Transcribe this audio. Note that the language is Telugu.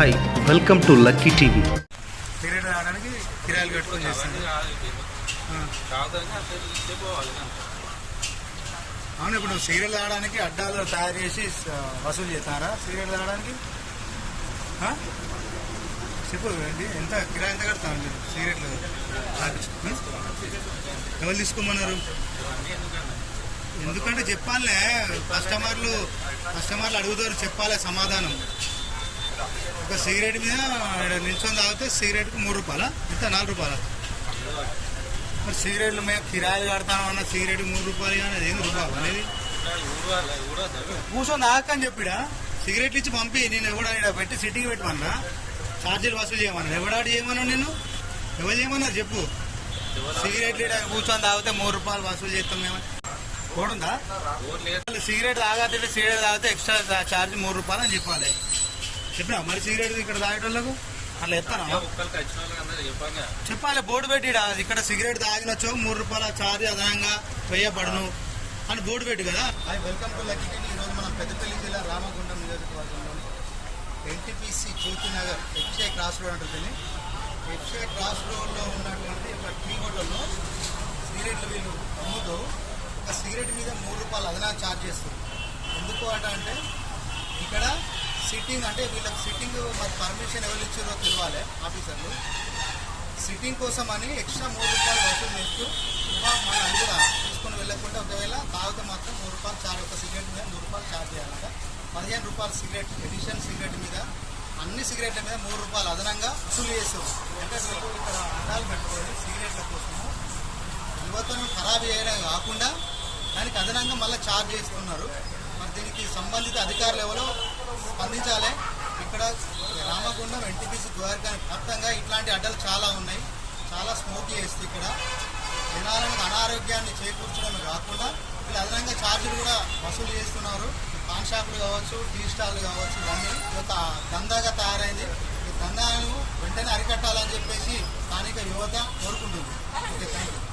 Hi welcome to Lucky TV. Cigarette తాగడానికి కిరాయిలు కట్టుకొని చేస్తాను అవును ఇప్పుడు సీరియల్ తాగడానికి అడ్డాలు తయారు చేసి వసూలు చేస్తారా? సీరియల్ తాగడానికి చెప్పు అండి ఎంత కిరాయి ఎంత కడతా మీరు సిగరెట్లు ఎవరు తీసుకోమన్నారు? ఎందుకంటే చెప్పాలే కస్టమర్లు కస్టమర్లు అడుగుతారు చెప్పాలి సమాధానం. ఒక సిగరెట్ మీద నిల్చొని తాగితే సిగరెట్కి మూడు రూపాయల? ఇంత నాలుగు రూపాయల? మరి సిగరెట్లు మేము కిరాయిలు కడతాం అన్న సిగరెట్ మూడు రూపాయలు కానీ అది ఏంది రూపాయలు అనేది? కూర్చొని తాగకని చెప్పిడా? సిగరెట్లు ఇచ్చి పంపి నేను ఎవడా పెట్టి సిట్టింగ్ పెట్టమన్నా? ఛార్జీలు వసూలు చేయమన్నా? ఎవడాడు చేయమన్నా నేను ఎవరు చేయమన్నారు చెప్పు. సిగరెట్లు కూర్చొని తాగితే మూడు రూపాయలు వసూలు చేస్తాం మేము. కోడుందా? సిగరెట్ తాగాలంటే సిగరెట్ తాగితే ఎక్స్ట్రా ఛార్జ్ మూడు రూపాయలు అని చెప్పాలి. చెప్పినా? మరి సిగరెట్ ఇక్కడ తాగేటోళ్ళకు? అట్లా ఎత్తానా చెప్పాలి బోర్డు పెట్టి ఈడ ఇక్కడ సిగరెట్ తాగినచ్చో మూడు రూపాయల ఛార్జ్ అదనంగా వేయబడును అని బోర్డు పెట్టి కదా. Welcome to Lucky TV. ఈరోజు మనం పెద్దపల్లి జిల్లా రామగుండం నియోజకవర్గంలోని NTPC Jyothi Nagar FCI cross road అంటుంది ఎఫ్సీఐ క్రాస్ రోడ్లో ఉన్నటువంటి ఒక టీ హోటల్లో సిగరెట్లు వీళ్ళు అమ్ముతూ ఒక సిగరెట్ మీద మూడు రూపాయలు అదనా ఛార్జ్ చేస్తారు. ఎందుకు అట అంటే ఇక్కడ సిట్టింగ్ అంటే వీళ్ళకి సిట్టింగ్ మరి పర్మిషన్ ఎవరు ఇచ్చారో తెలియాలి ఆఫీసర్లు సిట్టింగ్ కోసం అని ఎక్స్ట్రా మూడు రూపాయలు వసూలు చేస్తూ మన అందులో కూడా తీసుకొని వెళ్ళకుండా ఒకవేళ తాగితే మాత్రం మూడు రూపాయలు చార్జ్ ఒక సిగరెట్ మీద మూడు రూపాయలు ఛార్జ్ చేయాలంట. పదిహేను రూపాయల సిగరెట్ ఎడిషన్ సిగరెట్ మీద అన్ని సిగరెట్ల మీద మూడు రూపాయలు అదనంగా వసూలు చేస్తాం అంటే ఇక్కడ అడ్డాలు పెట్టుకొని సిగరెట్ల కోసము యువతను ఖరాబ్ చేయడం కాకుండా దానికి అదనంగా మళ్ళీ ఛార్జ్ చేస్తున్నారు. మరి దీనికి సంబంధిత అధికారులు ఎవరో స్పందించాలి. ఇక్కడ రామగుండం ఎన్టీపీసీ ద్వారకా వ్యాప్తంగా ఇట్లాంటి అడ్డలు చాలా ఉన్నాయి. చాలా స్మోక్ చేస్తుంది ఇక్కడ జనాలను అనారోగ్యాన్ని చేకూర్చడమే కాకుండా వీళ్ళు అదనంగా ఛార్జీలు కూడా వసూలు చేస్తున్నారు. పాన్ షాపులు కావచ్చు టీ స్టాల్లు కావచ్చు ఇవన్నీ ఒక దందాగా తయారైంది. ఈ దందాను వెంటనే అరికట్టాలని చెప్పేసి స్థానిక యువత కోరుకుంటుంది. Okay thank you